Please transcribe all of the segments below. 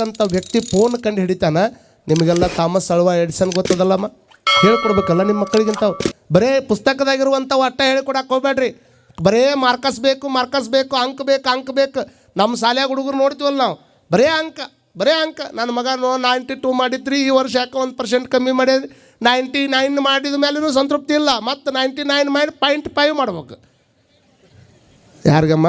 ಅಂತ ವ್ಯಕ್ತಿ ಫೋನ್ ಕಂಡು ಹಿಡಿತಾನ, ನಿಮಗೆಲ್ಲ ಥಾಮಸ್ ಅಳ್ವಾ ಎಡಿಸನ್ ಗೊತ್ತದಲ್ಲಮ್ಮ? ಹೇಳ್ಕೊಡ್ಬೇಕಲ್ಲ ನಿಮ್ಮ ಮಕ್ಕಳಿಗಿಂತಾವು. ಬರೇ ಪುಸ್ತಕದಾಗಿರುವಂಥವು ಅಟ್ಟ ಹೇಳ್ಕೊಡಕ್ಕೆ ಹೋಗ್ಬೇಡ್ರಿ ಬರೇ ಮಾರ್ಕಸ್ ಬೇಕು ಮಾರ್ಕಸ್ ಬೇಕು, ಅಂಕ ಬೇಕು ಅಂಕ ಬೇಕು. ನಮ್ಮ ಶಾಲ್ಯಾಗ ಹುಡುಗರು ನೋಡ್ತೀವಲ್ಲ ನಾವು. ಬರೇ ಅಂಕ ಬರೇ ಅಂಕ. ನನ್ನ ಮಗ ನೋ ನೈಂಟಿ ಟೂ ಮಾಡಿದ್ರಿ, ಈ ವರ್ಷ ಯಾಕೆ ಒಂದು ಪರ್ಸೆಂಟ್ ಕಮ್ಮಿ ಮಾಡಿದ್ರಿ. ನೈಂಟಿ ನೈನ್ ಮಾಡಿದ ಮೇಲೂ ಸಂತೃಪ್ತಿ ಇಲ್ಲ. ಮತ್ತು ನೈಂಟಿ ನೈನ್ ಮಾಡಿ ಪಾಯಿಂಟ್ ಫೈವ್ ಮಾಡ್ಬೇಕು. ಯಾರಿಗಮ್ಮ?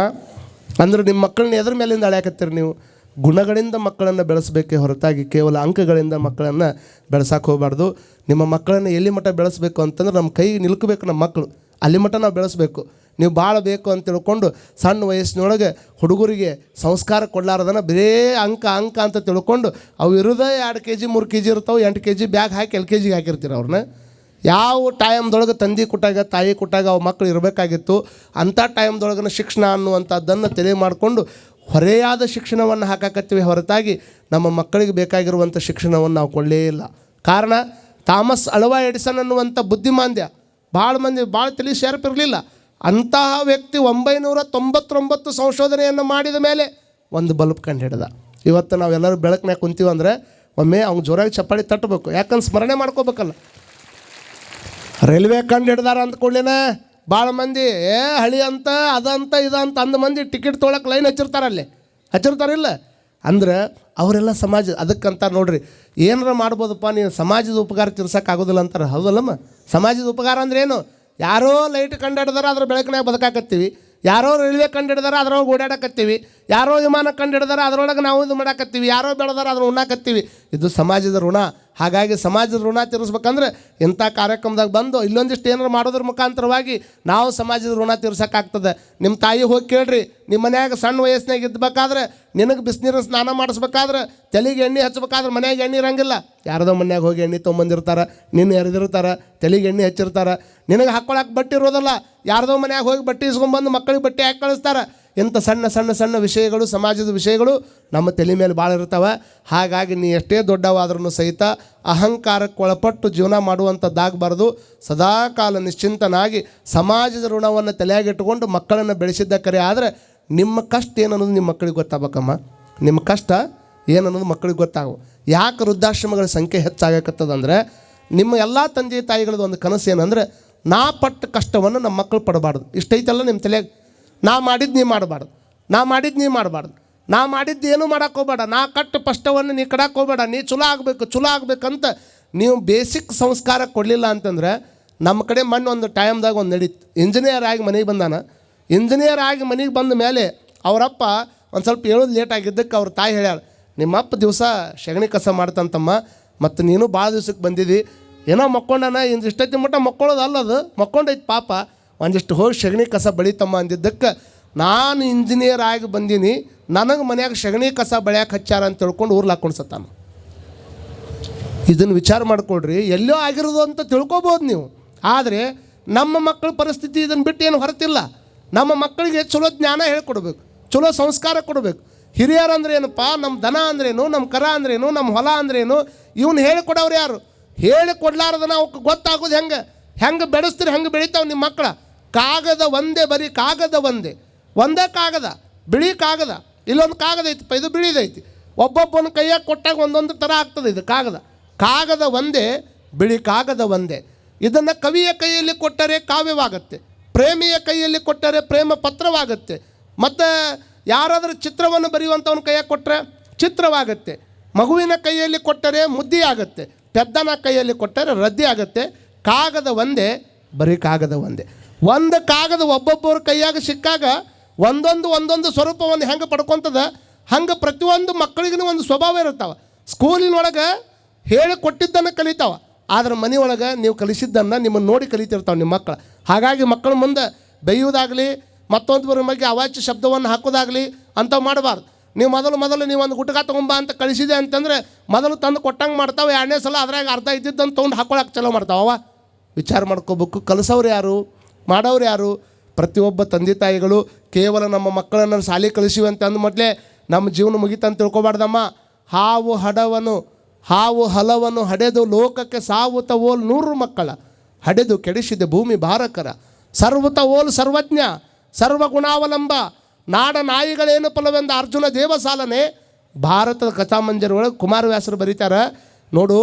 ಅಂದ್ರೆ ನಿಮ್ಮ ಮಕ್ಕಳನ್ನ ಎದ್ರ ಮೇಲಿಂದ ಅಳ್ಯಾಕತ್ತೀರಿ ನೀವು? ಗುಣಗಳಿಂದ ಮಕ್ಕಳನ್ನು ಬೆಳೆಸಬೇಕೇ ಹೊರತಾಗಿ ಕೇವಲ ಅಂಕಗಳಿಂದ ಮಕ್ಕಳನ್ನು ಬೆಳೆಸಕ್ಕೆ ಹೋಗಬಾರ್ದು. ನಿಮ್ಮ ಮಕ್ಕಳನ್ನು ಎಲ್ಲಿ ಮಟ್ಟ ಬೆಳೆಸಬೇಕು ಅಂತಂದ್ರೆ ನಮ್ಮ ಕೈ ನಿಲ್ಕಬೇಕು ನಮ್ಮ ಮಕ್ಕಳು. ಅಲ್ಲಿ ಮಟ್ಟ ನಾವು ಬೆಳೆಸಬೇಕು. ನೀವು ಭಾಳ ಬೇಕು ಅಂತ ತಿಳ್ಕೊಂಡು ಸಣ್ಣ ವಯಸ್ಸಿನೊಳಗೆ ಹುಡುಗರಿಗೆ ಸಂಸ್ಕಾರ ಕೊಡಲಾರ್ದನ ಬರೇ ಅಂಕ ಅಂಕ ಅಂತ ತಿಳ್ಕೊಂಡು ಅವು ಇರೋದೇ ಎರಡು ಕೆ ಜಿ ಮೂರು ಕೆ ಜಿ ಇರ್ತಾವೆ, ಎಂಟು ಕೆ ಜಿ ಬ್ಯಾಗ್ ಹಾಕಿ ಎಲ್ ಕೆ ಜಿಗೆ ಹಾಕಿರ್ತೀರ ಅವ್ರನ್ನ? ಯಾವ ಟೈಮ್ದೊಳಗೆ ತಂದೆ ಕೊಟ್ಟಾಗ, ತಾಯಿ ಕೊಟ್ಟಾಗ ಅವು ಮಕ್ಕಳು ಇರಬೇಕಾಗಿತ್ತು, ಅಂಥ ಟೈಮ್ದೊಳಗನ ಶಿಕ್ಷಣ ಅನ್ನುವಂಥದ್ದನ್ನು ತಲೆ ಮಾಡಿಕೊಂಡು ಹೊರೆಯಾದ ಶಿಕ್ಷಣವನ್ನು ಹಾಕಾಕತ್ತೀವಿ ಹೊರತಾಗಿ ನಮ್ಮ ಮಕ್ಕಳಿಗೆ ಬೇಕಾಗಿರುವಂಥ ಶಿಕ್ಷಣವನ್ನು ನಾವು ಕೊಡಲೇ ಇಲ್ಲ. ಕಾರಣ ಥಾಮಸ್ ಅಳವಾ ಎಡಿಸನ್ ಅನ್ನುವಂಥ ಬುದ್ಧಿಮಾಂದ್ಯ ಭಾಳ ಮಂದಿ ಭಾಳ ತಲೆ ಇರಲಿಲ್ಲ. ಅಂತಹ ವ್ಯಕ್ತಿ ಒಂಬೈನೂರ ತೊಂಬತ್ತೊಂಬತ್ತು ಸಂಶೋಧನೆಯನ್ನು ಮಾಡಿದ ಮೇಲೆ ಒಂದು ಬಲ್ಬ್ ಕಂಡು ಹಿಡ್ದ ಇವತ್ತು ನಾವೆಲ್ಲರೂ ಬೆಳಕಿನಾಗ ಕುಂತೀವಂದ್ರೆ ಒಮ್ಮೆ ಅವ್ನು ಜೋರಾಗಿ ಚಪ್ಪಾಳಿ ತಟ್ಟಬೇಕು. ಯಾಕಂದ್ರೆ ಸ್ಮರಣೆ ಮಾಡ್ಕೋಬೇಕಲ್ಲ. ರೈಲ್ವೆ ಕಂಡು ಹಿಡ್ದಾರ ಅಂದ್ಕೊಳ್ಳಿನೇ? ಭಾಳ ಮಂದಿ, ಏ, ಹಳಿ ಅಂತ ಅದಂತ ಇದಂತ ಅಂದ ಮಂದಿ ಟಿಕೆಟ್ ತೊಗೊಳಕ್ಕೆ ಲೈನ್ ಹಚ್ಚಿರ್ತಾರಲ್ಲಿ ಹಚ್ಚಿರ್ತಾರಿಲ್ಲ ಅಂದ್ರೆ ಅವರೆಲ್ಲ ಸಮಾಜ, ಅದಕ್ಕಂತ ನೋಡ್ರಿ, ಏನಾರ ಮಾಡ್ಬೋದಪ್ಪ, ನೀನು ಸಮಾಜದ ಉಪಕಾರ ಆಗೋದಿಲ್ಲ ಅಂತಾರೆ. ಹೌದಲ್ಲಮ್ಮ? ಸಮಾಜದ ಉಪಕಾರ ಅಂದ್ರೆ ಏನು? ಯಾರೋ ಲೈಟ್ ಕಂಡು ಹಿಡ್ದಾರ, ಅದ್ರ ಬೆಳಕಿನಾಗ ಬದುಕಾಕತ್ತೀವಿ. ಯಾರೋ ರೈಲ್ವೆ ಕಂಡು ಹಿಡ್ದಾರ, ಅದ್ರೊಳಗೆ ಓಡಾಡಕತ್ತೀವಿ. ಯಾರೋ ವಿಮಾನ ಕಂಡು ಹಿಡ್ದಾರ ಅದರೊಳಗೆ ನಾವು ಇದು ಮಾಡಾಕತ್ತೀವಿ, ಯಾರೋ ಬೆಳೆದಾರ ಅದನ್ನು ಉಣ್ಣಾಕತ್ತೀವಿ. ಇದು ಸಮಾಜದ ಋಣ. ಹಾಗಾಗಿ ಸಮಾಜದ ಋಣ ತೀರಿಸ್ಬೇಕಂದ್ರೆ ಇಂಥ ಕಾರ್ಯಕ್ರಮದಾಗ ಬಂದು ಇಲ್ಲೊಂದಿಷ್ಟು ಏನಾರು ಮಾಡೋದ್ರ ಮುಖಾಂತರವಾಗಿ ನಾವು ಸಮಾಜದ ಋಣ ತೀರ್ಸೋಕ್ಕಾಗ್ತದೆ. ನಿಮ್ಮ ತಾಯಿ ಹೋಗಿ ಕೇಳ್ರಿ ನಿಮ್ಮ ಮನ್ಯಾಗ ಸಣ್ಣ ವಯಸ್ಸಿನಾಗ ಇದ್ದಬೇಕಾದ್ರೆ ನಿನಗೆ ಬಿಸಿನೀರು ಸ್ನಾನ ಮಾಡಿಸ್ಬೇಕಾದ್ರೆ ತಲೆಗೆ ಎಣ್ಣೆ ಹಚ್ಬೇಕಾದ್ರೆ ಮನ್ಯಾಗ ಎಣ್ಣೆ ಇರಂಗಿಲ್ಲ. ಯಾರದೋ ಮನ್ಯಾಗ ಹೋಗಿ ಎಣ್ಣೆ ತೊಗೊಂಬಂದಿರ್ತಾರೆ, ನಿನ್ನ ಎರೆದಿರ್ತಾರೆ, ತಲೆಗೆ ಎಣ್ಣೆ ಹಚ್ಚಿರ್ತಾರೆ. ನಿನಗೆ ಹಾಕ್ಕೊಳಕ್ಕೆ ಬಟ್ಟೆ ಇರೋದಲ್ಲ, ಯಾರದೋ ಮನ್ಯಾಗ ಹೋಗಿ ಬಟ್ಟೆ ಇಸ್ಕೊಂಬಂದು ಮಕ್ಕಳಿಗೆ ಬಟ್ಟೆ ಹಾಕಿ ಕಳಿಸ್ತಾರೆ. ಇಂಥ ಸಣ್ಣ ಸಣ್ಣ ಸಣ್ಣ ವಿಷಯಗಳು, ಸಮಾಜದ ವಿಷಯಗಳು ನಮ್ಮ ತಲೆ ಮೇಲೆ ಭಾಳ ಇರ್ತವೆ. ಹಾಗಾಗಿ ನೀ ಎಷ್ಟೇ ದೊಡ್ಡವಾದ್ರೂ ಸಹಿತ ಅಹಂಕಾರಕ್ಕೆ ಒಳಪಟ್ಟು ಜೀವನ ಮಾಡುವಂಥದ್ದಾಗಬಾರ್ದು ಸದಾಕಾಲ ನಿಶ್ಚಿಂತನಾಗಿ ಸಮಾಜದ ಋಣವನ್ನು ತಲೆಯಾಗಿಟ್ಟುಕೊಂಡು ಮಕ್ಕಳನ್ನು ಬೆಳೆಸಿದ್ದ ಕರೆ ಆದರೆ ನಿಮ್ಮ ಕಷ್ಟ ಏನನ್ನೋದು ನಿಮ್ಮ ಮಕ್ಕಳಿಗೆ ಗೊತ್ತಾಗಬೇಕಮ್ಮ. ನಿಮ್ಮ ಕಷ್ಟ ಏನನ್ನೋದು ಮಕ್ಕಳಿಗೆ ಗೊತ್ತಾಗವು ಯಾಕೆ ವೃದ್ಧಾಶ್ರಮಗಳ ಸಂಖ್ಯೆ ಹೆಚ್ಚಾಗಕತ್ತದಂದರೆ, ನಿಮ್ಮ ಎಲ್ಲ ತಂದೆ ತಾಯಿಗಳದ್ದು ಒಂದು ಕನಸು ಏನಂದ್ರೆ ನಾ ಪಟ್ಟ ಕಷ್ಟವನ್ನು ನಮ್ಮ ಮಕ್ಕಳು ಪಡಬಾರ್ದು. ಇಷ್ಟೈತಲ್ಲ ನಿಮ್ಮ ತಲೆಯಾಗ? ನಾ ಮಾಡಿದ್ದು ನೀ ಮಾಡಬಾರ್ದು. ನಾ ಮಾಡಿದ್ದು ನೀ ಮಾಡಬಾರ್ದು. ನಾ ಮಾಡಿದ್ದು ಏನೂ ಹೋಗ್ಬೇಡ. ನಾ ಕಟ್ಟ ಪಷ್ಟವನ್ನು ನೀ ಕಡಕ್ಕೆ ಹೋಗ್ಬೇಡ. ನೀ ಚಲೋ ಆಗಬೇಕು, ಚಲೋ ಆಗಬೇಕಂತ ನೀವು ಬೇಸಿಕ್ ಸಂಸ್ಕಾರ ಕೊಡಲಿಲ್ಲ ಅಂತಂದ್ರೆ ನಮ್ಮ ಕಡೆ ಮಣ್ಣು ಒಂದು ಟೈಮ್ದಾಗ ಒಂದು ನಡೀತು. ಇಂಜಿನಿಯರ್ ಆಗಿ ಮನೆಗೆ ಬಂದಾನ. ಇಂಜಿನಿಯರ್ ಆಗಿ ಮನೆಗೆ ಬಂದ ಮೇಲೆ ಅವರಪ್ಪ ಒಂದು ಸ್ವಲ್ಪ ಹೇಳೋದು ಲೇಟ್ ಆಗಿದ್ದಕ್ಕೆ ಅವ್ರ ತಾಯಿ ಹೇಳ್ಯಾಳ, ನಿಮ್ಮಪ್ಪ ದಿವಸ ಸಗಣಿ ಕಸ ಮಾಡ್ತಂತಮ್ಮ, ಮತ್ತು ನೀನು ಭಾಳ ದಿವ್ಸಕ್ಕೆ ಬಂದಿದ್ದಿ ಏನೋ ಮಕ್ಕೊಂಡನ ಇಂದು ಇಷ್ಟೊತ್ತಿನ ಮಟ್ಟ ಮಕ್ಕೊಳ್ಳೋದು ಅಲ್ಲದು, ಮಕ್ಕೊಂಡೈತೆ ಪಾಪ. ಒಂದಿಷ್ಟು ಹೋಗಿ ಸಗಣಿ ಕಸ ಬಳಿತಮ್ಮ ಅಂದಿದ್ದಕ್ಕೆ ನಾನು ಇಂಜಿನಿಯರ್ ಆಗಿ ಬಂದೀನಿ, ನನಗೆ ಮನ್ಯಾಗ ಸಗಣಿ ಕಸ ಬೆಳ್ಯಾಕೆ ಹಚ್ಚಾರ ಅಂತ ತಿಳ್ಕೊಂಡು ಊರ್ಲಿ ಹಾಕೊಂಡು ಇದನ್ನು ವಿಚಾರ ಮಾಡಿಕೊಡ್ರಿ ಎಲ್ಲೋ ಆಗಿರೋದು ಅಂತ ತಿಳ್ಕೊಬೋದು ನೀವು. ಆದರೆ ನಮ್ಮ ಮಕ್ಕಳ ಪರಿಸ್ಥಿತಿ ಇದನ್ನು ಬಿಟ್ಟು ಏನು ಹೊರತಿಲ್ಲ. ನಮ್ಮ ಮಕ್ಕಳಿಗೆ ಚಲೋ ಜ್ಞಾನ ಹೇಳ್ಕೊಡ್ಬೇಕು, ಚಲೋ ಸಂಸ್ಕಾರ ಕೊಡಬೇಕು. ಹಿರಿಯರು ಅಂದ್ರೆ ಏನಪ್ಪ ನಮ್ಮ ದನ ಅಂದ್ರೇನು ನಮ್ಮ ಕರ ಅಂದ್ರೇನು ನಮ್ಮ ಹೊಲ ಅಂದ್ರೇನು ಇವನು ಹೇಳಿಕೊಡೋರು ಯಾರು? ಹೇಳಿ ಕೊಡಲಾರ್ದನ ಅವಕ್ಕೆ ಗೊತ್ತಾಗೋದು ಹೆಂಗೆ? ಹೆಂಗೆ ಬೆಳೆಸ್ತೀರಿ, ಹೆಂಗೆ ಬೆಳಿತಾವೆ ನಿಮ್ಮ ಮಕ್ಕಳ ಕಾಗದ ಒಂದೇ, ಬರೀ ಕಾಗದ ಒಂದೇ. ಒಂದೇ ಕಾಗದ, ಬಿಳಿ ಕಾಗದ. ಇಲ್ಲೊಂದು ಕಾಗದ ಐತಿ ಇದು ಬಿಳಿದೈತಿ ಒಬ್ಬೊಬ್ಬನ ಕೈಯಾಗ ಕೊಟ್ಟಾಗ ಒಂದೊಂದು ಥರ ಆಗ್ತದೆ ಇದು ಕಾಗದ. ಕಾಗದ ಒಂದೇ, ಬಿಳಿ ಕಾಗದ ಒಂದೇ. ಇದನ್ನು ಕವಿಯ ಕೈಯಲ್ಲಿ ಕೊಟ್ಟರೆ ಕಾವ್ಯವಾಗತ್ತೆ. ಪ್ರೇಮಿಯ ಕೈಯಲ್ಲಿ ಕೊಟ್ಟರೆ ಪ್ರೇಮ ಪತ್ರವಾಗುತ್ತೆ. ಮತ್ತು ಯಾರಾದರೂ ಚಿತ್ರವನ್ನು ಬರೆಯುವಂಥವನ ಕೈಯಾಗ ಕೊಟ್ಟರೆ ಚಿತ್ರವಾಗುತ್ತೆ. ಮಗುವಿನ ಕೈಯಲ್ಲಿ ಕೊಟ್ಟರೆ ಮುದ್ದಿ ಆಗುತ್ತೆ ಪೆದ್ದನ ಕೈಯಲ್ಲಿ ಕೊಟ್ಟರೆ ರದ್ದಿ ಆಗುತ್ತೆ ಕಾಗದ ಒಂದೇ, ಬರೀ ಕಾಗದ ಒಂದೇ. ಒಂದು ಕಾಗದ ಒಬ್ಬೊಬ್ಬರ ಕೈಯಾಗ ಸಿಕ್ಕಾಗ ಒಂದೊಂದು ಒಂದೊಂದು ಸ್ವರೂಪವನ್ನು ಹೆಂಗೆ ಪಡ್ಕೊತದ? ಹಂಗೆ ಪ್ರತಿಯೊಂದು ಮಕ್ಕಳಿಗೂ ಒಂದು ಸ್ವಭಾವ ಇರ್ತಾವೆ ಸ್ಕೂಲಿನೊಳಗೆ ಹೇಳಿ ಕೊಟ್ಟಿದ್ದನ್ನು ಕಲಿತಾವ. ಆದ್ರೆ ಮನೆಯೊಳಗೆ ನೀವು ಕಲಿಸಿದ್ದನ್ನು ನಿಮ್ಮನ್ನು ನೋಡಿ ಕಲಿತಿರ್ತಾವೆ ನಿಮ್ಮ ಮಕ್ಕಳು. ಹಾಗಾಗಿ ಮಕ್ಕಳ ಮುಂದೆ ಬೇಯುವುದಾಗಲಿ ಮತ್ತೊಂದು ಬಗ್ಗೆ ಅವಾಚ್ಯ ಶಬ್ದವನ್ನು ಹಾಕೋದಾಗಲಿ ಅಂಥವು ಮಾಡಬಾರ್ದು. ನೀವು ಮೊದಲು ಮೊದಲು ನೀವು ಒಂದು ಗುಟ್ಕ ತೊಗೊಂಬ ಅಂತ ಕಳಿಸಿದೆ ಅಂತಂದರೆ ಮೊದಲು ತಂದು ಕೊಟ್ಟಂಗೆ ಮಾಡ್ತಾವೆ, ಎರಡನೇ ಸಲ ಅದ್ರಾಗ ಅರ್ಧ ಇದ್ದಿದ್ದಂತ ತೊಗೊಂಡು ಹಾಕೊಳಕ್ಕೆ ಚಲೋ ಮಾಡ್ತಾವ ವಿಚಾರ ಮಾಡ್ಕೋಬೇಕು. ಕಲಿಸೋರು ಯಾರು? ಮಾಡೋರು ಯಾರು? ಪ್ರತಿಯೊಬ್ಬ ತಂದೆ ತಾಯಿಗಳು ಕೇವಲ ನಮ್ಮ ಮಕ್ಕಳನ್ನು ಶಾಲೆ ಕಳಿಸಿವಿ ಅಂತ ಅಂದಮಟ್ಲೆ ನಮ್ಮ ಜೀವನ ಮುಗಿತಂತ ತಿಳ್ಕೊಬಾರ್ದಮ್ಮ. ಹಾವು ಹಡವನು, ಹಾವು ಹಲವನ್ನು ಹಡೆದು ಲೋಕಕ್ಕೆ ಸಾವುತ ಓಲ್ ನೂರು ಮಕ್ಕಳ. ಹಡೆದು ಕೆಡಿಸಿದೆ ಭೂಮಿ ಭಾರಕರ. ಸರ್ವತ ಓಲ್ ಸರ್ವಜ್ಞ ಸರ್ವಗುಣಾವಲಂಬ ನಾಡ ನಾಯಿಗಳೇನು ಫಲವೆಂದ ಅರ್ಜುನ ದೇವಸಾಲನೆ? ಭಾರತದ ಕಥಾಮಂಜರ ಒಳಗೆ ಕುಮಾರವ್ಯಾಸರು ಬರೀತಾರೆ, ನೋಡು,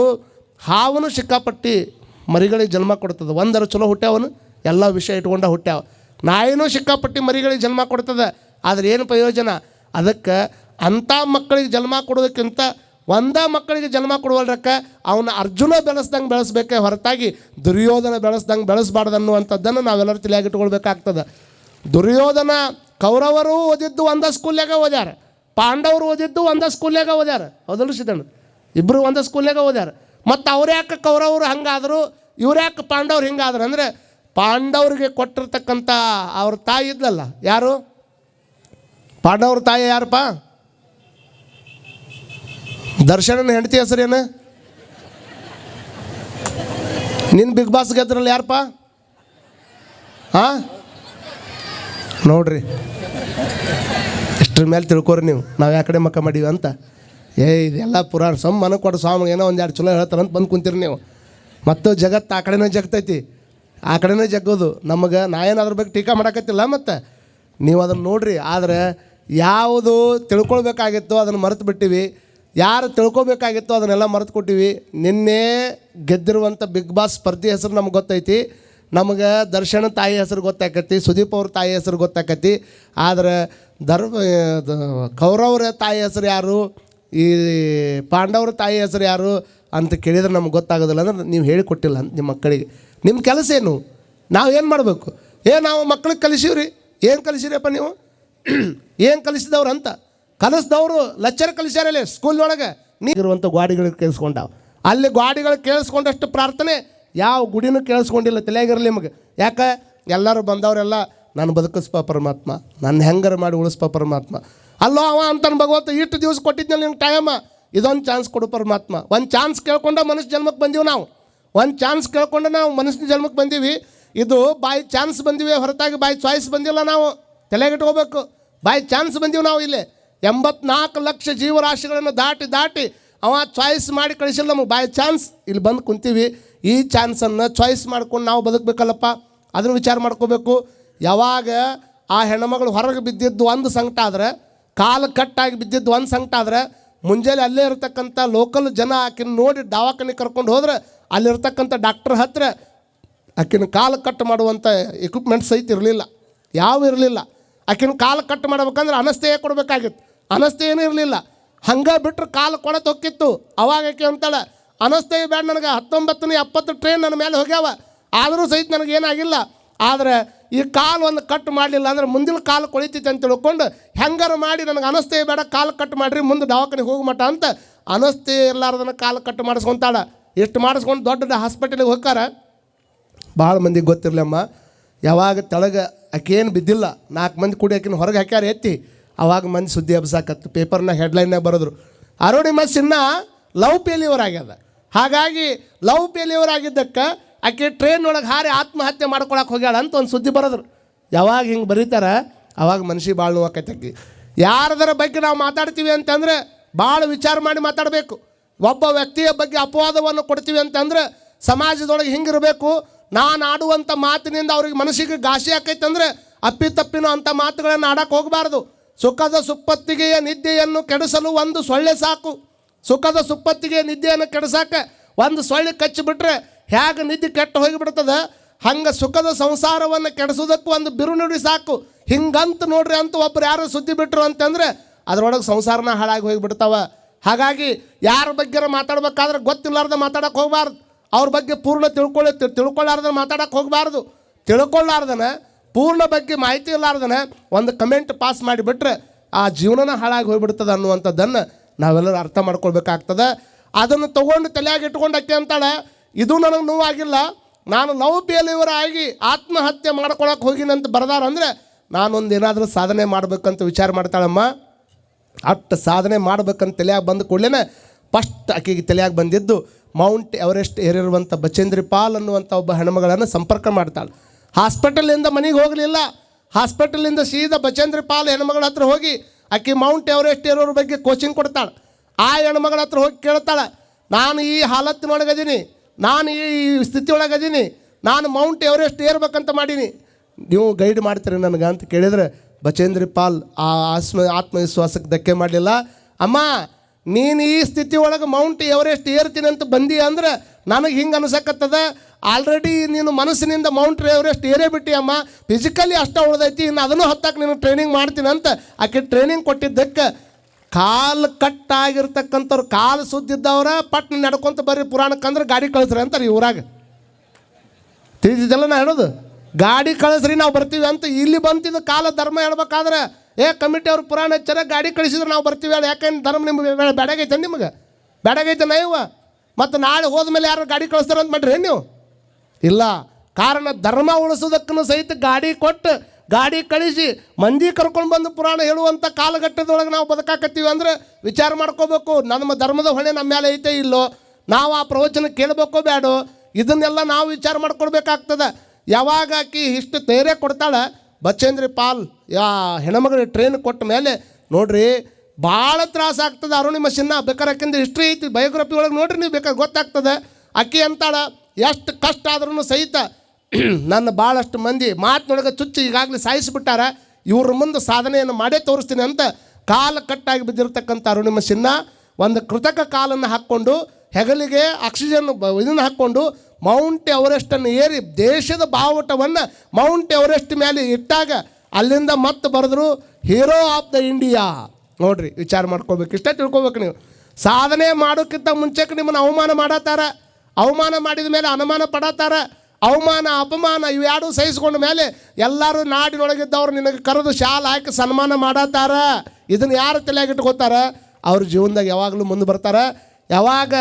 ಹಾವನು ಸಿಕ್ಕಾಪಟ್ಟಿ ಮರಿಗಳಿಗೆ ಜನ್ಮ ಕೊಡ್ತದೆ. ಒಂದರ ಚಲೋ ಹುಟ್ಟ್ಯಾವನು? ಎಲ್ಲ ವಿಷಯ ಇಟ್ಕೊಂಡ ಹುಟ್ಟ್ಯಾವ. ನಾಯಿನೂ ಸಿಕ್ಕಾಪಟ್ಟಿ ಮರಿಗಳಿಗೆ ಜನ್ಮ ಕೊಡ್ತದೆ. ಆದರೆ ಏನು ಪ್ರಯೋಜನ? ಅದಕ್ಕೆ ಅಂಥ ಮಕ್ಕಳಿಗೆ ಜನ್ಮ ಕೊಡೋದಕ್ಕಿಂತ ಒಂದ ಮಕ್ಕಳಿಗೆ ಜನ್ಮ ಕೊಡುವಲ್ರಕ್ಕ, ಅವನ ಅರ್ಜುನ ಬೆಳೆಸ್ದಂಗೆ ಬೆಳೆಸ್ಬೇಕೆ ಹೊರತಾಗಿ ದುರ್ಯೋಧನ ಬೆಳೆಸ್ದಂಗೆ ಬೆಳೆಸ್ಬಾರ್ದು ಅನ್ನುವಂಥದ್ದನ್ನು ನಾವೆಲ್ಲರೂ ತಿಳಿಯಾಗಿಟ್ಕೊಳ್ಬೇಕಾಗ್ತದೆ ದುರ್ಯೋಧನ ಕೌರವರು ಓದಿದ್ದು ಒಂದ ಸ್ಕೂಲ್ಯಾಗ ಓದ್ಯಾರ. ಪಾಂಡವರು ಓದಿದ್ದು ಒಂದ ಸ್ಕೂಲ್ಯಾಗ ಓದ್ಯಾರ. ಹೌದಲ್ಲ ಸಿದ್ದಣ್ಣ? ಇಬ್ಬರು ಒಂದ ಸ್ಕೂಲ್ಯಾಗ ಓದ್ಯಾರ. ಮತ್ತು ಅವ್ರು ಯಾಕೆ ಕೌರವರು ಹಂಗಾದರು? ಇವ್ರು ಯಾಕೆ ಪಾಂಡವ್ರು ಹಿಂಗಾದ್ರು? ಅಂದರೆ ಪಾಂಡವರಿಗೆ ಕೊಟ್ಟಿರ್ತಕ್ಕಂಥ ಅವ್ರ ತಾಯಿ ಇದ್ಲಲ್ಲ, ಯಾರು? ಪಾಂಡವ್ರ ತಾಯಿ ಯಾರಪ್ಪ? ದರ್ಶನನ ಹೆಂಡತಿ ಹೆಸರೇನು ನಿನ್ನ ಬಿಗ್ ಬಾಸ್ ಗೆದ್ರಲ್ಲ ಯಾರಪ್ಪ? ಹಾಂ ನೋಡ್ರಿ. ಇಷ್ಟ್ರ ಮೇಲೆ ತಿಳ್ಕೊರಿ ನೀವು. ನಾವು ಯಾಕಡೆ ಮಕ್ಕ ಮಾಡೀವಿ ಅಂತ. ಏ, ಇದೆಲ್ಲ ಪುರಾಣ ಸಮ್ ಮನ ಕೊಡು ಸ್ವಾಮಿ ಏನೋ ಒಂದು ಎರಡು ಚಲೋ ಅಂತ ಬಂದು ಕುಂತೀರಿ ನೀವು. ಮತ್ತು ಜಗತ್ತು ಆ ಕಡೆನೇ ಜಗ್ತೈತಿ. ಆ ಕಡೆನೇ ಜಗ್ಗೋದು. ನಮಗೆ ನಾ ಏನು ಅದ್ರ ಬಗ್ಗೆ ಟೀಕಾ ಮಾಡಕತ್ತಿಲ್ಲ ಮತ್ತು. ನೀವು ಅದನ್ನು ನೋಡ್ರಿ. ಆದರೆ ಯಾವುದು ತಿಳ್ಕೊಳ್ಬೇಕಾಗಿತ್ತು ಅದನ್ನು ಮರೆತು ಬಿಟ್ಟಿವಿ. ಯಾರು ತಿಳ್ಕೊಬೇಕಾಗಿತ್ತು ಅದನ್ನೆಲ್ಲ ಮರೆತು ಕೊಟ್ಟಿವಿ. ನಿನ್ನೆ ಗೆದ್ದಿರುವಂಥ ಬಿಗ್ ಬಾಸ್ ಸ್ಪರ್ಧಿ ಹೆಸರು ನಮ್ಗೆ ಗೊತ್ತೈತಿ. ನಮಗೆ ದರ್ಶನ ತಾಯಿ ಹೆಸರು ಗೊತ್ತಾಕತಿ, ಸುದೀಪ್ ಅವ್ರ ತಾಯಿ ಹೆಸರು ಗೊತ್ತಾಕತಿ. ಆದರೆ ಧರ್ಮ ಕೌರವರ ತಾಯಿ ಹೆಸರು ಯಾರು? ಈ ಪಾಂಡವರ ತಾಯಿ ಹೆಸರು ಯಾರು ಅಂತ ಕೇಳಿದ್ರೆ ನಮ್ಗೆ ಗೊತ್ತಾಗೋದಿಲ್ಲ ಅಂದ್ರೆ ನೀವು ಹೇಳಿಕೊಟ್ಟಿಲ್ಲ ಅಂತ ನಿಮ್ಮ ಮಕ್ಕಳಿಗೆ. ನಿಮ್ಮ ಕೆಲಸ ಏನು? ನಾವು ಏನು ಮಾಡಬೇಕು? ಏ, ನಾವು ಮಕ್ಳಿಗೆ ಕಲಿಸೀವ್ರಿ. ಏನು ಕಲಿಸಿರಿಯಪ್ಪ ನೀವು? ಏನು ಕಲಿಸಿದವ್ರು ಅಂತ? ಕಲಿಸಿದವರು ಲಚ್ಚರ್ ಕಲಿಸ್ಯಾರಲ್ಲೇ ಸ್ಕೂಲ್ ನೀರುವಂಥ ನೀಗಿರುವಂಥ ಗಾಡಿಗಳಿಗೆ ಕೇಳಿಸ್ಕೊಂಡಾವ. ಅಲ್ಲಿ ಗ್ವಾಡಿಗಳು ಕೇಳಿಸ್ಕೊಂಡಷ್ಟು ಪ್ರಾರ್ಥನೆ ಯಾವ ಗುಡಿನೂ ಕೇಳಿಸ್ಕೊಂಡಿಲ್ಲ ತಲೆಯಾಗಿರಲಿ ನಿಮಗೆ. ಯಾಕೆ? ಎಲ್ಲರೂ ಬಂದವರೆಲ್ಲ, ನಾನು ಬದುಕಿಸ್ಪ ಪರಮಾತ್ಮ. ನನ್ನ ಹೆಂಗರ ಮಾಡಿ ಉಳಿಸ್ಪ ಪರಮಾತ್ಮ. ಅಲ್ಲೋ ಅವ ಅಂತಾನೆ ಭಗವಂತ, ಇಷ್ಟು ದಿವಸ ಕೊಟ್ಟಿದ್ನಲ್ಲಿ ನಿಮ್ಗೆ ಟೈಮ ಇದೊಂದು ಚಾನ್ಸ್ ಕೊಡು ಪರಮಾತ್ಮ. ಒಂದು ಚಾನ್ಸ್ ಕೇಳ್ಕೊಂಡ ಮನುಷ್ಯ ಜನ್ಮಕ್ಕೆ ಬಂದೀವಿ ನಾವು. ಒಂದು ಚಾನ್ಸ್ ಕೇಳ್ಕೊಂಡು ನಾವು ಮನುಷ್ಯನ ಜನ್ಮಕ್ಕೆ ಬಂದೀವಿ. ಇದು ಬಾಯ್ ಚಾನ್ಸ್ ಬಂದೀವಿ, ಹೊರತಾಗಿ ಬಾಯ್ ಚಾಯ್ಸ್ ಬಂದಿಲ್ಲ ನಾವು. ತಲೆಗಿಟ್ಕೋಬೇಕು ಬಾಯ್ ಚಾನ್ಸ್ ಬಂದೀವಿ ನಾವು ಇಲ್ಲಿ. ಎಂಬತ್ನಾಲ್ಕು ಲಕ್ಷ ಜೀವರಾಶಿಗಳನ್ನು ದಾಟಿ ದಾಟಿ ಅವ ಚಾಯ್ಸ್ ಮಾಡಿ ಕಳಿಸಿಲ್ಲ ನಮಗೆ. ಬಾಯ್ ಚಾನ್ಸ್ ಇಲ್ಲಿ ಬಂದು ಕುಂತೀವಿ. ಈ ಚಾನ್ಸನ್ನು ಚಾಯ್ಸ್ ಮಾಡ್ಕೊಂಡು ನಾವು ಬದುಕಬೇಕಲ್ಲಪ್ಪ. ಅದನ್ನು ವಿಚಾರ ಮಾಡ್ಕೋಬೇಕು. ಯಾವಾಗ ಆ ಹೆಣ್ಮಗಳು ಹೊರಗೆ ಬಿದ್ದಿದ್ದು ಒಂದು ಸಂಕಟ ಆದ್ರೆ ಕಾಲು ಕಟ್ಟಾಗಿ ಬಿದ್ದಿದ್ದು ಒಂದು ಸಂಕಟ ಆದ್ರೆ ಮುಂಜಾನೆ ಅಲ್ಲೇ ಇರತಕ್ಕಂಥ ಲೋಕಲ್ ಜನ ಆಕಿನ ನೋಡಿ ದವಾಖಾನೆ ಕರ್ಕೊಂಡು ಹೋದ್ರೆ ಅಲ್ಲಿರ್ತಕ್ಕಂಥ ಡಾಕ್ಟರ್ ಹತ್ರ ಆಕಿನ ಕಾಲು ಕಟ್ ಮಾಡುವಂಥ ಎಕ್ವಿಪ್ಮೆಂಟ್ ಸಹಿತ ಇರಲಿಲ್ಲ. ಯಾವ ಇರಲಿಲ್ಲ. ಆಕಿನ ಕಾಲು ಕಟ್ ಮಾಡ್ಬೇಕಂದ್ರೆ ಅನಸ್ತೇಯ ಕೊಡಬೇಕಾಗಿತ್ತು. ಅನಸ್ತೇಯನೂ ಇರಲಿಲ್ಲ. ಹಂಗೆ ಬಿಟ್ಟರೆ ಕಾಲು ಕೊಳತು ತೊಕ್ಕಿತ್ತು. ಅವಾಗ ಆಕೆ ಅಂತಾಳೆ ಅನಸ್ತೆ ಬೇಡ ನನಗೆ, ಹತ್ತೊಂಬತ್ತನೇ ಎಪ್ಪತ್ತು ಟ್ರೈನ್ ನನ್ನ ಮೇಲೆ ಹೋಗ್ಯಾವ. ಆದರೂ ಸಹಿತ ನನಗೇನಾಗಿಲ್ಲ. ಆದರೆ ಈ ಕಾಲು ಒಂದು ಕಟ್ ಮಾಡಲಿಲ್ಲ ಅಂದ್ರೆ ಮುಂದಿನ ಕಾಲು ಕೊಳಿತೈತೆ ಅಂತ ತಿಳ್ಕೊಂಡು ಹೆಂಗಾರು ಮಾಡಿ ನನಗೆ ಅನಸ್ತೇ ಬೇಡ, ಕಾಲು ಕಟ್ ಮಾಡಿರಿ, ಮುಂದೆ ದವಾಖಾನೆಗೆ ಹೋಗು ಮಟ ಅಂತ ಅನಸ್ತೇ ಇರಲಾರ್ದನ್ನ ಕಾಲು ಕಟ್ ಮಾಡಿಸ್ಕೊಂತಾಳ. ಎಷ್ಟು ಮಾಡಿಸ್ಕೊಂಡು ದೊಡ್ಡ ಹಾಸ್ಪಿಟಲಿಗೆ ಹೋಗ್ತಾರ? ಭಾಳ ಮಂದಿಗೆ ಗೊತ್ತಿರಲಮ್ಮ ಯಾವಾಗ ತೆಳಗೆ ಆಕೇನು ಬಿದ್ದಿಲ್ಲ. ನಾಲ್ಕು ಮಂದಿ ಕೂಡಿ ಆಕಿನ ಹೊರಗೆ ಹಾಕ್ಯಾರ ಎತ್ತಿ. ಅವಾಗ ಮಂದಿ ಸುದ್ದಿ ಹಬ್ಸಾಕತ್ತು ಪೇಪರ್ನ ಹೆಡ್ಲೈನ್ನಾಗ ಬರೆದ್ರು. ಅರುಣಿಮ ಸಿನ್ಹಾ ಲವ್ ಪೇಲಿಯವರಾಗ್ಯದ ಹಾಗಾಗಿ ಲವ್ ಪೇಲಿಯವರಾಗಿದ್ದಕ್ಕೆ ಆಗಿದ್ದಕ್ಕೆ ಆಕೆ ಟ್ರೈನ್ ಒಳಗೆ ಹಾರಿ ಆತ್ಮಹತ್ಯೆ ಮಾಡ್ಕೊಳಕ್ಕೆ ಹೋಗ್ಯಾಳ ಅಂತ ಒಂದು ಸುದ್ದಿ ಬರೋದ್ರು. ಯಾವಾಗ ಹಿಂಗೆ ಬರೀತಾರ? ಅವಾಗ ಮನುಷ್ಯ ಭಾಳ ನೋವಾಕೈತೆ ಯಾರದರ ಬಗ್ಗೆ ನಾವು ಮಾತಾಡ್ತೀವಿ ಅಂತಂದ್ರೆ ಭಾಳ ವಿಚಾರ ಮಾಡಿ ಮಾತಾಡಬೇಕು. ಒಬ್ಬ ವ್ಯಕ್ತಿಯ ಬಗ್ಗೆ ಅಪವಾದವನ್ನು ಕೊಡ್ತೀವಿ ಅಂತಂದ್ರೆ ಸಮಾಜದೊಳಗೆ ಹಿಂಗಿರಬೇಕು ನಾನು ಆಡುವಂಥ ಮಾತಿನಿಂದ ಅವ್ರಿಗೆ ಮನಸ್ಸಿಗೆ ಘಾಸಿ ಆಕೈತೆ ಅಂದ್ರೆ ಅಪ್ಪಿ ತಪ್ಪಿನೋ ಅಂಥ ಮಾತುಗಳನ್ನು ಆಡಕ್ಕೆ ಹೋಗಬಾರ್ದು. ಸುಖದ ಸುಪ್ಪತ್ತಿಗೆಯ ನಿದ್ದೆಯನ್ನು ಕೆಡಿಸಲು ಒಂದು ಸೊಳ್ಳೆ ಸಾಕು. ಸುಖದ ಸುಪ್ಪತ್ತಿಗೆ ನಿದ್ದೆಯನ್ನು ಕೆಡಿಸೋಕೆ ಒಂದು ಸೊಳ್ಳೆ ಕಚ್ಚಿಬಿಟ್ರೆ ಹೇಗೆ ನಿದ್ದೆ ಕೆಟ್ಟು ಹೋಗಿಬಿಡ್ತದ? ಹಂಗೆ ಸುಖದ ಸಂಸಾರವನ್ನು ಕೆಡಿಸೋದಕ್ಕೂ ಒಂದು ಬಿರುನುಡಿ ಸಾಕು. ಹಿಂಗಂತ ನೋಡ್ರಿ ಅಂತ ಒಬ್ರು ಯಾರು ಸುದ್ದಿ ಬಿಟ್ರು ಅಂತಂದ್ರೆ ಅದರೊಳಗೆ ಸಂಸಾರನ ಹಾಳಾಗಿ ಹೋಗಿಬಿಡ್ತಾವ. ಹಾಗಾಗಿ ಯಾರ ಬಗ್ಗೆ ಮಾತಾಡ್ಬೇಕಾದ್ರೆ ಗೊತ್ತಿಲ್ಲಾರ್ದ ಮಾತಾಡಕ್ಕೆ ಹೋಗಬಾರ್ದು. ಅವ್ರ ಬಗ್ಗೆ ಪೂರ್ಣ ತಿಳ್ಕೊಳ್ಳಿ ತಿಳ್- ಮಾತಾಡೋಕೆ ಹೋಗಬಾರ್ದು. ತಿಳ್ಕೊಳ್ಳಾರ್ದನ, ಪೂರ್ಣ ಬಗ್ಗೆ ಮಾಹಿತಿ ಇಲ್ಲಾರ್ದನ ಒಂದು ಕಮೆಂಟ್ ಪಾಸ್ ಮಾಡಿಬಿಟ್ರೆ ಆ ಜೀವನನ ಹಾಳಾಗಿ ಹೋಗ್ಬಿಡ್ತದೆ ಅನ್ನುವಂಥದ್ದನ್ನು ನಾವೆಲ್ಲರೂ ಅರ್ಥ ಮಾಡ್ಕೊಳ್ಬೇಕಾಗ್ತದೆ. ಅದನ್ನು ತಗೊಂಡು ತಲೆಯಾಗಿ ಇಟ್ಕೊಂಡಕ್ಕೆ ಅಂತಾಳೆ ಇದು ನನಗೆ ನೋವಾಗಿಲ್ಲ. ನಾನು ಲವ್ ಬೇಲಿಯವರಾಗಿ ಆತ್ಮಹತ್ಯೆ ಮಾಡ್ಕೊಳಕ್ಕೆ ಹೋಗಿನಂತ ಅಂದರೆ ನಾನೊಂದು ಏನಾದರೂ ಸಾಧನೆ ಮಾಡಬೇಕಂತ ವಿಚಾರ ಮಾಡ್ತಾಳಮ್ಮ. ಅಷ್ಟು ಸಾಧನೆ ಮಾಡ್ಬೇಕಂತ ತಲೆಯಾಗಿ ಬಂದ ಕೂಡಲೇ ಫಸ್ಟ್ ಆಕೆಗೆ ತಲೆಯಾಗಿ ಬಂದಿದ್ದು ಮೌಂಟ್ ಎವರೆಸ್ಟ್ ಏರಿರುವಂಥ ಬಚೇಂದ್ರಿ ಪಾಲ್ ಅನ್ನುವಂಥ ಒಬ್ಬ ಹೆಣ್ಮಗಳನ್ನು ಸಂಪರ್ಕ ಮಾಡ್ತಾಳೆ. ಹಾಸ್ಪಿಟಲಿಂದ ಮನೆಗೆ ಹೋಗಲಿಲ್ಲ. ಹಾಸ್ಪಿಟಲಿಂದ ಸೀದಾ ಬಚೇಂದ್ರಿ ಪಾಲ್ ಹೆಣ್ಮಗಳ ಹತ್ರ ಹೋಗಿ ಆಕೆ ಮೌಂಟ್ ಎವರೆಸ್ಟ್ ಏರೋರ ಬಗ್ಗೆ ಕೋಚಿಂಗ್ ಕೊಡ್ತಾಳೆ. ಆ ಹೆಣ್ಮಗಳ ಹತ್ರ ಹೋಗಿ ಕೇಳ್ತಾಳೆ. ನಾನು ಈ ಹಾಲತ್ತಿನೊಳಗದೀನಿ. ನಾನು ಈ ಸ್ಥಿತಿ ಒಳಗೆ ಅದೀನಿ ನಾನು ಮೌಂಟ್ ಎವರೆಸ್ಟ್ ಏರ್ಬೇಕಂತ ಮಾಡೀನಿ. ನೀವು ಗೈಡ್ ಮಾಡ್ತೀರಿ ನನಗೆ ಅಂತ ಕೇಳಿದರೆ, ಬಚೇಂದ್ರಿ ಪಾಲ್ ಆ ಆಸ್ಮ ಆತ್ಮವಿಶ್ವಾಸಕ್ಕೆ ಧಕ್ಕೆ ಮಾಡಲಿಲ್ಲ. ಅಮ್ಮ, ನೀನು ಈ ಸ್ಥಿತಿ ಒಳಗೆ ಮೌಂಟ್ ಎವರೆಸ್ಟ್ ಏರ್ತೀನಿ ಅಂತ ಬಂದಿ ಅಂದ್ರೆ ನನಗೆ ಹಿಂಗೆ ಅನ್ಸಕತ್ತದ. ಆಲ್ರೆಡಿ ನೀನು ಮನಸ್ಸಿನಿಂದ ಮೌಂಟ್ ಎವರೆಸ್ಟ್ ಏರೇ ಬಿಟ್ಟಿ ಅಮ್ಮ. ಫಿಸಿಕಲಿ ಅಷ್ಟೇ ಉಳ್ದೈತಿ, ಇನ್ನು ಅದನ್ನು ಹತ್ತಕ್ಕೆ ನೀನು ಟ್ರೈನಿಂಗ್ ಮಾಡ್ತೀನಿ ಅಂತ ಆಕೆ ಟ್ರೈನಿಂಗ್ ಕೊಟ್ಟಿದ್ದಕ್ಕೆ ಕಾಲು ಕಟ್ಟಾಗಿರ್ತಕ್ಕಂಥವ್ರು, ಕಾಲು ಸುದ್ದಿದ್ದವ್ರ, ಪಟ್ನ ನಡ್ಕೊಂತ ಬರ್ರಿ ಪುರಾಣಕ್ಕಂದ್ರೆ ಗಾಡಿ ಕಳಿಸ್ರಿ ಅಂತಾರೆ ಊರಾಗ. ತಿಳಿದಿದ್ದಲ್ಲ ನಾ ಹೇಳೋದು? ಗಾಡಿ ಕಳಿಸ್ರಿ, ನಾವು ಬರ್ತೀವಿ ಅಂತ ಇಲ್ಲಿ ಬಂತಿದ್ದ ಕಾಲ ಧರ್ಮ ಹೇಳ್ಬೇಕಾದ್ರೆ, ಏ ಕಮಿಟಿ ಅವ್ರು ಪುರಾಣ ಹಚ್ಚಾರ ಗಾಡಿ ಕಳಿಸಿದ್ರೆ ನಾವು ಬರ್ತೀವಿ ಹೇಳಿ. ಯಾಕಂದ್ರೆ ಧರ್ಮ ನಿಮ್ಗೆ ಬೆಡಗೈತೆ ನಿಮಗೆ? ಬೆಡಗೈತೆ ನೈವ ಮತ್ತು ನಾಳೆ ಹೋದ್ಮೇಲೆ ಯಾರು ಗಾಡಿ ಕಳಿಸ್ತಾರೆ ಅಂತ ಮಾಡ್ರಿ ನೀವು? ಇಲ್ಲ, ಕಾರಣ ಧರ್ಮ ಉಳಿಸೋದಕ್ಕೂ ಸಹಿತ ಗಾಡಿ ಕೊಟ್ಟು ಗಾಡಿ ಕಳಿಸಿ, ಮಂದಿ ಕರ್ಕೊಂಡು ಬಂದು ಪುರಾಣ ಹೇಳುವಂಥ ಕಾಲಘಟ್ಟದೊಳಗೆ ನಾವು ಬದುಕಾಕತ್ತೀವಿ ಅಂದ್ರೆ ವಿಚಾರ ಮಾಡ್ಕೋಬೇಕು. ನಮ್ಮ ಧರ್ಮದ ಹೊಣೆ ನಮ್ಮ ಮೇಲೆ ಐತೆ ಇಲ್ಲೋ? ನಾವು ಆ ಪ್ರವಚನ ಕೇಳಬೇಕೋ ಬೇಡೋ ಇದನ್ನೆಲ್ಲ ನಾವು ವಿಚಾರ ಮಾಡ್ಕೊಳ್ಬೇಕಾಗ್ತದೆ. ಯಾವಾಗ ಆಕಿ ಇಷ್ಟು ಧೈರ್ಯ ಕೊಡ್ತಾಳೆ? ಬಚೇಂದ್ರಿ ಪಾಲ್, ಯಾ ಹೆಣ್ಮಗಳು ಟ್ರೈನ್ ಕೊಟ್ಟ ಮೇಲೆ ನೋಡ್ರಿ, ಭಾಳ ತ್ರಾಸ ಆಗ್ತದೆ ಅರುಣಿ ಬೇಕಾದ್ರೆ ಯಾಕೆಂದ್ರೆ ಹಿಸ್ಟ್ರಿ ಐತಿ ಬಯೋಗ್ರಫಿ ಒಳಗೆ ನೋಡ್ರಿ ನೀವು ಬೇಕಾದ್ರೆ ಗೊತ್ತಾಗ್ತದೆ. ಅಕ್ಕಿ ಅಂತಾಳೆ, ಎಷ್ಟು ಕಷ್ಟ ಆದ್ರೂ ಸಹಿತ ನನ್ನ ಭಾಳಷ್ಟು ಮಂದಿ ಮಾತಿನೊಳಗೆ ಚುಚ್ಚಿ ಈಗಾಗಲೇ ಸಾಯಿಸಿಬಿಟ್ಟಾರ. ಇವ್ರ ಮುಂದೆ ಸಾಧನೆಯನ್ನು ಮಾಡೇ ತೋರಿಸ್ತೀನಿ ಅಂತ ಕಾಲ ಕಟ್ಟಾಗಿ ಬಿದ್ದಿರತಕ್ಕಂಥ ಅರುಣಿಮ ಸಿನ್ನ ಒಂದು ಕೃತಕ ಕಾಲನ್ನು ಹಾಕ್ಕೊಂಡು ಹೆಗಲಿಗೆ ಆಕ್ಸಿಜನ್ ಇದನ್ನು ಹಾಕ್ಕೊಂಡು ಮೌಂಟ್ ಎವರೆಸ್ಟನ್ನು ಏರಿ ದೇಶದ ಬಾವುಟವನ್ನು ಮೌಂಟ್ ಎವರೆಸ್ಟ್ ಮೇಲೆ ಇಟ್ಟಾಗ ಅಲ್ಲಿಂದ ಮತ್ತೆ ಬರೆದ್ರು ಹೀರೋ ಆಫ್ ದ ಇಂಡಿಯಾ ನೋಡ್ರಿ, ವಿಚಾರ ಮಾಡ್ಕೋಬೇಕು. ಇಷ್ಟೇ ತಿಳ್ಕೊಬೇಕು ನೀವು. ಸಾಧನೆ ಮಾಡೋಕ್ಕಿಂತ ಮುಂಚೆಗೆ ನಿಮ್ಮನ್ನು ಅವಮಾನ ಮಾಡತ್ತಾರ. ಅವಮಾನ ಮಾಡಿದ ಮೇಲೆ ಅನುಮಾನ ಪಡತ್ತಾರ. ಅವಮಾನ, ಅಪಮಾನ ಇವೆರಡು ಸಹಿಸ್ಕೊಂಡ ಮೇಲೆ ಎಲ್ಲರೂ ನಾಡಿನೊಳಗಿದ್ದವ್ರು ನಿನಗೆ ಕರೆದು ಶಾಲ ಹಾಕಿ ಸನ್ಮಾನ ಮಾಡತ್ತಾರ? ಇದನ್ನು ಯಾರು ತಲೆಯಾಗಿಟ್ಕೋತಾರ? ಅವ್ರ ಜೀವನದಾಗ ಯಾವಾಗಲೂ ಮುಂದೆ ಬರ್ತಾರ. ಯಾವಾಗ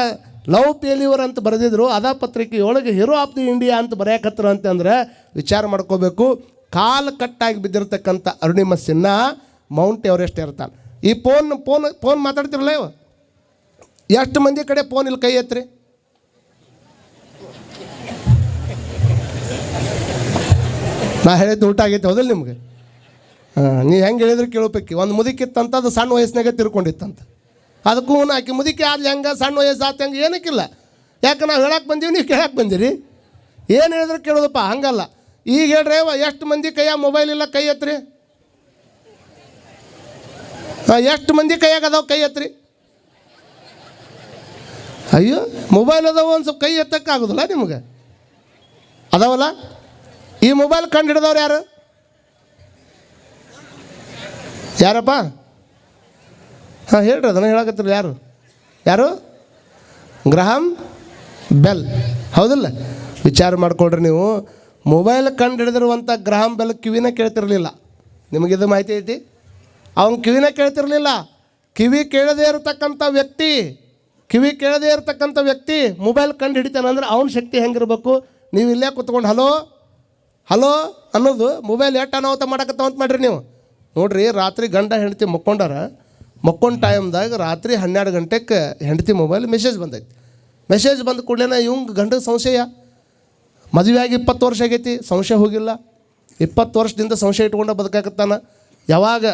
ಲವ್ ಪೇಲಿಯವರ್ ಅಂತ ಬರೆದಿದ್ರು, ಅದ ಪತ್ರಿಕೆ ಒಳಗೆ ಹೀರೋ ಆಫ್ ದಿ ಇಂಡಿಯಾ ಅಂತ ಬರೆಯಕತ್ರ ಅಂತಂದ್ರೆ ವಿಚಾರ ಮಾಡ್ಕೋಬೇಕು. ಕಾಲು ಕಟ್ಟಾಗಿ ಬಿದ್ದಿರ್ತಕ್ಕಂಥ ಅರುಣಿಮ ಸಿನ್ಹಾ ಮೌಂಟ್ ಎವರೆಸ್ಟ್ ಇರ್ತಾನೆ ಈ ಫೋನ್ ಫೋನ್ ಫೋನ್ ಮಾತಾಡ್ತಿರಲ್ಲ ಇವ? ಎಷ್ಟು ಮಂದಿ ಕಡೆ ಫೋನ್ ಇಲ್ಲಿ ಕೈ ನಾ ಹೇಳಿದ್ದು ಊಟ ಆಗೈತೆ ಹೌದಲ್ಲ ನಿಮ್ಗೆ? ಹಾಂ ನೀವು ಹೆಂಗೆ ಹೇಳಿದ್ರೆ ಕೇಳೋಪೈಕಿ ಒಂದು ಮುದುಕಿತ್ತಂತ ಅದು ಸಣ್ಣ ವಯಸ್ಸಿನಾಗೆ ತಿರ್ಕೊಂಡಿತ್ತಂತ. ಅದಕ್ಕೂ ಆಕೆ ಮುದುಕಿ ಆದ್ಲಿ ಹೆಂಗೆ ಸಣ್ಣ ವಯಸ್ಸು ಆತ ಹೆಂಗೆ ಏನಕ್ಕಿಲ್ಲ. ಯಾಕೆ ನಾವು ಹೇಳಕ್ಕೆ ಬಂದೀವಿ, ನೀವು ಕೇಳಕ್ಕೆ ಬಂದಿರಿ. ಏನು ಹೇಳಿದ್ರೆ ಕೇಳೋದಪ್ಪ, ಹಂಗಲ್ಲ. ಈಗ ಹೇಳ್ರಿ ಎಷ್ಟು ಮಂದಿ ಕೈಯಾಗ ಮೊಬೈಲ್ ಇಲ್ಲ, ಕೈ ಎತ್ರಿ? ಎಷ್ಟು ಮಂದಿ ಕೈಯಾಗ ಅದಾವ, ಕೈ ಎತ್ರಿ? ಅಯ್ಯೋ ಮೊಬೈಲ್ ಅದಾವ ಒಂದು ಸ್ವಲ್ಪ ಕೈ ಎತ್ತಕ್ಕಾಗೋದಿಲ್ಲ ನಿಮಗೆ? ಅದಾವಲ್ಲ? ಈ ಮೊಬೈಲ್ ಕಂಡು ಹಿಡಿದವ್ರು ಯಾರು? ಯಾರಪ್ಪ? ಹಾಂ, ಹೇಳ್ರಿ, ಅದನ್ನು ಹೇಳಕತ್ತಿರ ಯಾರು? ಯಾರು? Graham Bell. ಹೌದಿಲ್ಲ? ವಿಚಾರ ಮಾಡ್ಕೊಳ್ರಿ ನೀವು. ಮೊಬೈಲ್ ಕಂಡು ಹಿಡಿದಿರುವಂಥ ಗ್ರಹಂ ಬೆಲ್ ಕಿವಿನ ಕೇಳ್ತಿರಲಿಲ್ಲ. ನಿಮಗಿದು ಮಾಹಿತಿ ಐತಿ? ಅವನ ಕಿವಿನ ಕೇಳ್ತಿರಲಿಲ್ಲ. ಕಿವಿ ಕೇಳದೇ ಇರತಕ್ಕಂಥ ವ್ಯಕ್ತಿ, ಕಿವಿ ಕೇಳದೇ ಇರತಕ್ಕಂಥ ವ್ಯಕ್ತಿ ಮೊಬೈಲ್ ಕಂಡು ಹಿಡಿತಾನಂದ್ರೆ ಅವನ ಶಕ್ತಿ ಹೆಂಗಿರ್ಬೇಕು? ನೀವು ಇಲ್ಲೇ ಕುತ್ಕೊಂಡು, ಹಲೋ ಹಲೋ ಅನ್ನೋದು ಮೊಬೈಲ್ ಎಷ್ಟು ಅನಾಹುತ ಅಂತ ಮಾಡ್ರಿ ನೀವು. ನೋಡ್ರಿ, ರಾತ್ರಿ ಗಂಡ ಹೆಂಡತಿ ಮಕ್ಕೊಂಡಾರ, ಮಕ್ಕೊಂಡ ಟೈಮ್ದಾಗ ರಾತ್ರಿ ಹನ್ನೆರಡು ಗಂಟೆಗೆ ಹೆಂಡತಿ ಮೊಬೈಲ್ ಮೆಸೇಜ್ ಬಂದೈತಿ. ಮೆಸೇಜ್ ಬಂದ ಕೂಡಲೇ ಇವಂಗೆ ಗಂಡ ಸಂಶಯ. ಮದುವೆ ಆಗಿ ಇಪ್ಪತ್ತು ವರ್ಷ ಆಗೈತಿ, ಸಂಶಯ ಹೋಗಿಲ್ಲ. ಇಪ್ಪತ್ತು ವರ್ಷದಿಂದ ಸಂಶಯ ಇಟ್ಕೊಂಡು ಬದುಕಾಕತ್ತಾನ. ಯಾವಾಗ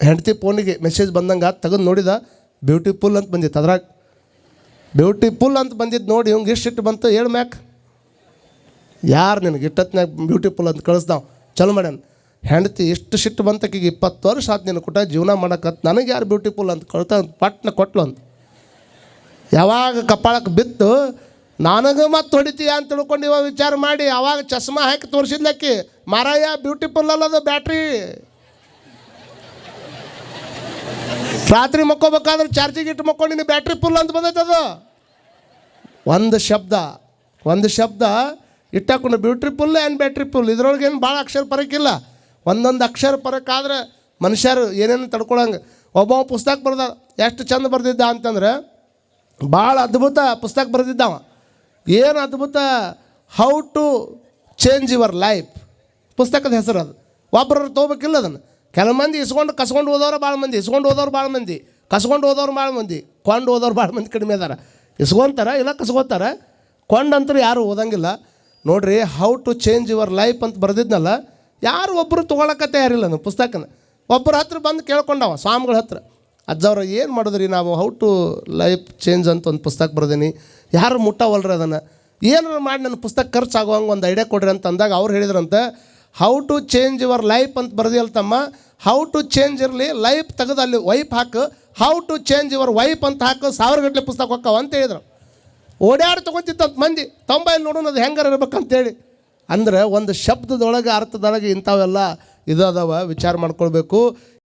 ಹೆಂಡತಿ ಫೋನಿಗೆ ಮೆಸೇಜ್ ಬಂದಂಗೆ ತೆಗೆದು ನೋಡಿದ ಬ್ಯೂಟಿಫುಲ್ ಅಂತ ಬಂದಿತ್ತು ಅದ್ರಾಗ. ಬ್ಯೂಟಿಫುಲ್ ಅಂತ ಬಂದಿದ್ದು ನೋಡಿ ಇವಂಗೆ ಎಷ್ಟು ಇಟ್ಟು ಬಂತು ಹೇಳು ಮ್ಯಾಕ್. ಯಾರು ನಿನಗೆ ಇಟ್ಟತ್ನಾಗ ಬ್ಯೂಟಿಫುಲ್ ಅಂತ ಕಳಿಸ್ದಾವ್? ಚಲೋ ಮಾಡ್ಯಾನ. ಹೆಂಡತಿ ಎಷ್ಟು ಸಿಟ್ಟು ಬಂತಕ್ಕಿಗೆ ಇಪ್ಪತ್ತು ವರ್ಷ ಆದ ನಿನ್ನ ಕುಟ ಜೀವನ ಮಾಡೋಕತ್ತು ನನಗೆ ಯಾರು ಬ್ಯೂಟಿಫುಲ್ ಅಂತ ಕಳ್ತ ಪಟ್ನ ಕೊಟ್ಲು ಅಂತ. ಯಾವಾಗ ಕಪಾಳಕ್ಕೆ ಬಿತ್ತು, ನನಗೆ ಮತ್ತೆ ಹೊಡಿತೀಯ ಅಂತ ತಿಳ್ಕೊಂಡು ಇವಾಗ ವಿಚಾರ ಮಾಡಿ, ಅವಾಗ ಚಸ್ಮಾ ಹಾಕಿ ತೋರಿಸಿದ್ಲಕ್ಕಿ, ಮಾರಾಯ ಬ್ಯೂಟಿಫುಲ್ ಅಲ್ಲದು ಬ್ಯಾಟ್ರಿ ರಾತ್ರಿ ಮಕ್ಕೋಬೇಕಾದ್ರೆ ಚಾರ್ಜಿಗೆ ಇಟ್ಟು ಮಕ್ಕೊಂಡು ನೀನು ಬ್ಯಾಟ್ರಿ ಫುಲ್ ಅಂತ ಬಂದೈತದು. ಒಂದು ಶಬ್ದ ಒಂದು ಶಬ್ದ ಇಟ್ಟಾಕೊಂಡು beautiful and battery full ಇದ್ರೊಳಗೆ ಏನು ಭಾಳ ಅಕ್ಷರ ಪರಕ್ಕಿಲ್ಲ ಒಂದೊಂದು ಅಕ್ಷರ ಪರಕ್ಕಾದ್ರೆ ಮನುಷ್ಯರು ಏನೇನು ತಡ್ಕೊಳಂಗೆ. ಒಬ್ಬ ಪುಸ್ತಕ ಬರ್ದ ಎಷ್ಟು ಚಂದ ಬರೆದಿದ್ದ ಅಂತಂದ್ರೆ ಭಾಳ ಅದ್ಭುತ ಪುಸ್ತಕ ಬರೆದಿದ್ದವ. ಏನು ಅದ್ಭುತ? How to change your life ಪುಸ್ತಕದ ಹೆಸರು ಅದು. ಒಬ್ಬರು ತೊಗೋಬೇಕಿಲ್ಲ ಅದನ್ನು. ಕೆಲವು ಮಂದಿ ಇಸ್ಕೊಂಡು ಕಸ್ಕೊಂಡು ಹೋದವ್ರು ಭಾಳ ಮಂದಿ, ಇಸ್ಕೊಂಡು ಹೋದವ್ರು ಭಾಳ ಮಂದಿ, ಕಸ್ಕೊಂಡು ಹೋದವ್ರು ಭಾಳ ಮಂದಿ, ಕೊಂಡು ಹೋದವ್ರು ಭಾಳ ಮಂದಿ ಕಡಿಮೆ ಅದಾರ. ಇಸ್ಕೊಂತಾರ ಇಲ್ಲ ಕಸ್ಕೊತಾರೆ ಕೊಂಡಂತರೂ ಯಾರು ಓದಂಗಿಲ್ಲ. ನೋಡ್ರಿ how to change your life ಅಂತ ಬರೆದಿದ್ನಲ್ಲ, ಯಾರು ಒಬ್ಬರು ತೊಗೊಳಕ್ಕೆ ತಯಾರಿಲ್ಲ ನಾವು ಪುಸ್ತಕನ. ಒಬ್ಬರ ಹತ್ರ ಬಂದು ಕೇಳ್ಕೊಂಡವ, ಸ್ವಾಮಿಗಳ ಹತ್ರ. ಅಜ್ಜವ್ರ, ಏನು ಮಾಡಿದ್ರಿ ನಾವು? ಹೌ ಟು ಲೈಫ್ ಚೇಂಜ್ ಅಂತ ಒಂದು ಪುಸ್ತಕ ಬರ್ದೀನಿ. ಯಾರು ಮುಟ್ಟವಲ್ರಿ ಅದನ್ನು? ಏನಾರು ಮಾಡಿ ನನ್ನ ಪುಸ್ತಕ ಖರ್ಚಾಗುವಂಗೆ ಒಂದು ಐಡಿಯಾ ಕೊಡ್ರಿ ಅಂತ ಅಂದಾಗ ಅವ್ರು ಹೇಳಿದ್ರಂತೆ how to change your life ಅಂತ ಬರ್ದಿಲ್ಲ ತಮ್ಮ. ಹೌ ಟು ಚೇಂಜ್ ಇರಲಿ ಲೈಫ್ ತೆಗೆದು ಅಲ್ಲಿ ವೈಫ್ ಹಾಕು. How to change your wife ಅಂತ ಹಾಕು, ಸಾವಿರ ಗಟ್ಟಲೆ ಪುಸ್ತಕ ಹೊಕ್ಕವ ಅಂತ ಹೇಳಿದ್ರು. ಓಡಾಡಿ ತೊಗೊಂತಿದ್ದಂತ ಮಂದಿ ತೊಂಬೈಲಿ ನೋಡೋಣ ಅದು ಹೆಂಗಾರ ಇರ್ಬೇಕಂತೇಳಿ. ಅಂದ್ರೆ ಒಂದು ಶಬ್ದದೊಳಗೆ, ಅರ್ಥದೊಳಗೆ ಇಂಥವೆಲ್ಲ ಇದು ಅದಾವ ವಿಚಾರ ಮಾಡ್ಕೊಳ್ಬೇಕು.